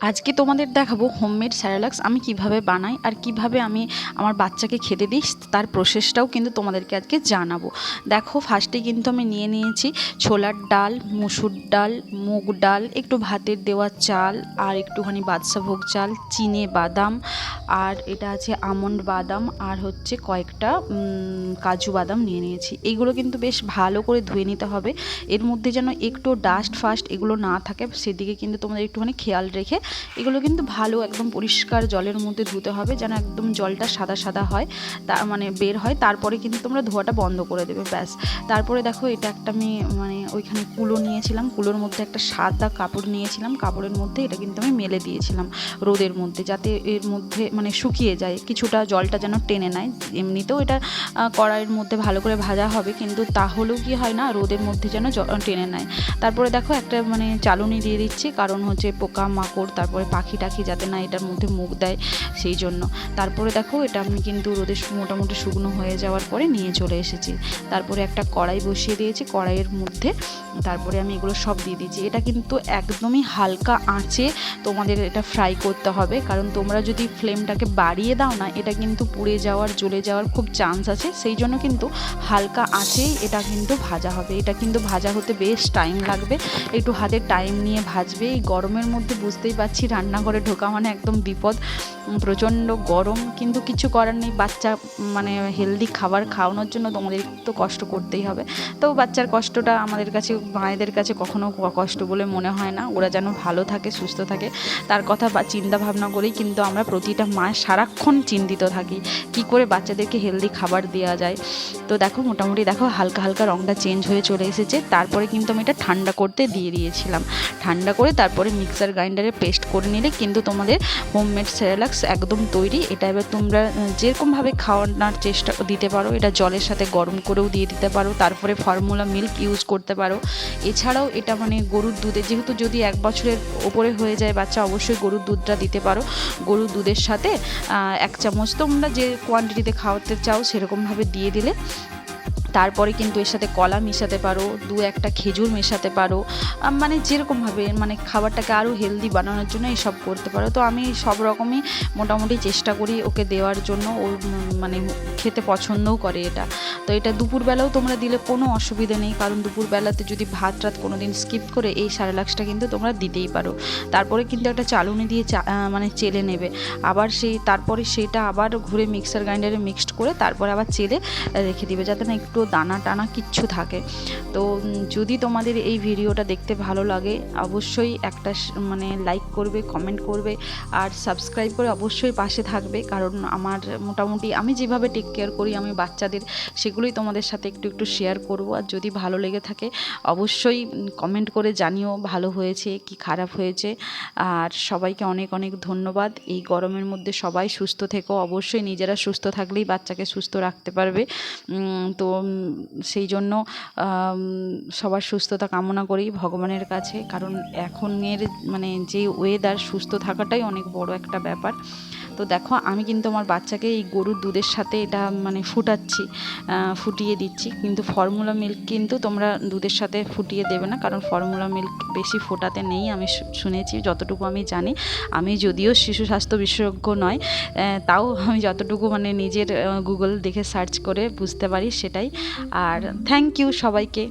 আজকে তোমাদের দেখাবো হোমমেড স্যারালাক্স আমি কীভাবে বানাই আর কীভাবে আমি আমার বাচ্চাকে খেতে দিই, তার প্রসেসটাও কিন্তু তোমাদেরকে আজকে জানাব। দেখো ফার্স্টে কিন্তু আমি নিয়ে নিয়েছি ছোলার ডাল, মুসুর ডাল, মুগ ডাল, একটু ভাতের দেওয়া চাল আর একটুখানি বাদশাভোগ চাল, চিনে বাদাম আর এটা আছে আমন্ড বাদাম আর হচ্ছে কয়েকটা কাজু বাদাম নিয়ে নিয়েছি। এইগুলো কিন্তু বেশ ভালো করে ধুয়ে নিতে হবে। এর মধ্যে যেন একটু ডাস্ট ফাস্ট এগুলো না থাকে, সেদিকে কিন্তু তোমাদের একটুখানি খেয়াল রেখে এগুলো কিন্তু ভালো একদম পরিষ্কার জলের মধ্যে ধুতে হবে যেন একদম জলটা সাদা সাদা হয়, তা মানে বের হয়। তারপরে কিন্তু তোমরা ধোয়াটা বন্ধ করে দেবে, ব্যাস। তারপরে দেখো এটা একটা আমি মানে ওইখানে কুলো নিয়েছিলাম, কুলোর মধ্যে একটা সাদা কাপড় নিয়েছিলাম, কাপড়ের মধ্যে এটা কিন্তু আমি মেলে দিয়েছিলাম রোদের মধ্যে যাতে এর মধ্যে মানে শুকিয়ে যায়, কিছুটা জলটা যেন টেনে নেয়। এমনিতেও এটা কড়াইয়ের মধ্যে ভালো করে ভাজা হবে, কিন্তু তাহলেও কি হয় না, রোদের মধ্যে যেন টেনে নেয়। তারপরে দেখো একটা মানে চালুনি দিয়ে দিচ্ছি, কারণ হচ্ছে পোকা মাকড় তারপরে পাখি টাখি যাতে না এটার মধ্যে মুখ দেয় সেই জন্য। তারপরে দেখো এটা আমি কিন্তু রোদে মোটামুটি শুকনো হয়ে যাওয়ার পরে নিয়ে চলে এসেছি। তারপরে একটা কড়াই বসিয়ে দিয়েছি কড়াইয়ের মধ্যে। তারপরে আমি এগুলো সব দিয়ে দিয়েছি। এটা কিন্তু একদমই হালকা আঁচে তোমাদের এটা ফ্রাই করতে হবে। কারণ তোমরা যদি ফ্লেমটাকে বাড়িয়ে দাও না, এটা কিন্তু পুড়ে যাওয়ার, জ্বলে যাওয়ার খুব চান্স আছে। সেই জন্য কিন্তু হালকা আঁচেই এটা কিন্তু ভাজা হবে। এটা কিন্তু ভাজা হতে বেশ টাইম লাগবে। একটু হাতে টাইম নিয়ে ভাজবে। এই গরমের মধ্যে বুঝতেই পারছি রান্নাঘরে ঢোকা মানে একদম বিপদ প্রচণ্ড গরম, কিন্তু কিছু করার নেই। বাচ্চা মানে হেলদি খাবার খাওয়ানোর জন্য তোমাদের তো কষ্ট করতেই হবে। তো বাচ্চার কষ্টটা আমাদের কাছে, মায়েদের কাছে কখনো ক- কষ্ট বলে মনে হয় না। ওরা যেন ভালো থাকে, সুস্থ থাকে। তার কথা বা, চিন্তা ভাবনা করেই কিন্তু আমরা প্রতিটা মা সারাক্ষণ চিন্তিত থাকি। কি করে বাচ্চাদেরকে হেলদি খাবার দেওয়া যায়? তো দেখো, মোটামুটি দেখো, হালকা হালকা রঙটা চেঞ্জ হয়ে চলে এসেছে। তারপরে কিন্তু আমি এটা ঠান্ডা করতে দিয়ে দিয়েছিলাম। ঠান্ডা করে তারপরে মিক্সার গ্রাইন্ডারে পেস্ট করে নিলে কিন্তু তোমাদের হোমমেড সেরেলাক্স একদম তৈরি। এটা এবার তোমরা যেরকমভাবে খাওয়ানোর চেষ্টা দিতে পারো, এটা জলের সাথে গরম করেও দিয়ে দিতে পারো, তারপরে ফর্মুলা মিল্ক ইউজ করতে পারো। এছাড়াও এটা মানে গরুর দুধে, যেহেতু যদি এক বছরের ওপরে হয়ে যায় বাচ্চা, অবশ্যই গরুর দুধটা দিতে পারো। গরুর দুধের সাথে এক চামচ তোমরা যে কোয়ান্টিটিতে খাওয়াতে চাও, সেরকমভাবে দিয়ে দিলে। তারপরে কিন্তু এর সাথে কলা মেশাতে পারো, দু একটা খেজুর মেশাতে পারো মানে যেরকমভাবে মানে খাবারটাকে আরও হেলদি বানানোর জন্য এসব করতে পারো। তো আমি সব রকমই মোটামুটি চেষ্টা করি ওকে দেওয়ার জন্য, ও মানে খেতে পছন্দও করে এটা। তো এটা দুপুরবেলাও তোমরা দিলে কোনো অসুবিধা নেই, কারণ দুপুরবেলাতে যদি ভাত রাত কোনো দিন স্কিপ করে এই স্যারেলাক্সটা কিন্তু তোমরা দিতেই পারো। তারপরে কিন্তু একটা চালুনি দিয়ে মানে চেলে নেবে। আবার সেই, তারপরে সেটা আবার ঘুরে মিক্সার গ্রাইন্ডারে মিক্সড করে তারপরে আবার চেলে রেখে দিবে, যাতে না একটু দানা টানা কিচ্ছু থাকে। তো যদি তোমাদের এই ভিডিওটা দেখতে ভালো লাগে, অবশ্যই একটা মানে লাইক করবে কমেন্ট করবে, আর সাবস্ক্রাইব করে অবশ্যই পাশে থাকবে, কারণ আমার মোটামুটি আমি যেভাবে টেক কেয়ার করি, আমি বাচ্চাদের, সেগুলোই তোমাদের সাথে একটু একটু শেয়ার করব। আর যদি ভালো লেগে থাকে, অবশ্যই কমেন্ট করে জানিও ভালো হয়েছে কি খারাপ হয়েছে। আর সবাইকে অনেক অনেক ধন্যবাদ। এই গরমের মধ্যে সবাই সুস্থ থেকো। অবশ্যই নিজেরা সুস্থ থাকলেই বাচ্চাকে সুস্থ রাখতে পারবে। তো সেই জন্য সবার সুস্থতা কামনা করি ভগবানের কাছে। কারণ এখনের মানে যে ওয়েদার সুস্থ থাকাটাই অনেক বড় একটা ব্যাপার। তো দেখো, আমি কিন্তু আমার বাচ্চাকে এই গরুর দুধের সাথে এটা মানে ফুটাচ্ছি ফুটিয়ে দিচ্ছি। কিন্তু ফর্মুলা মিল্ক কিন্তু তোমরা দুধের সাথে ফুটিয়ে দেবে না, কারণ ফর্মুলা মিল্ক বেশি ফোটাতে নেই, আমি শুনেছি, যতটুকু আমি জানি। আমি যদিও শিশু স্বাস্থ্য বিশেষজ্ঞ নয় তাও আমি যতটুকু মানে নিজের গুগল দেখে সার্চ করে বুঝতে পারি সেটাই। আর থ্যাংক ইউ সবাইকে।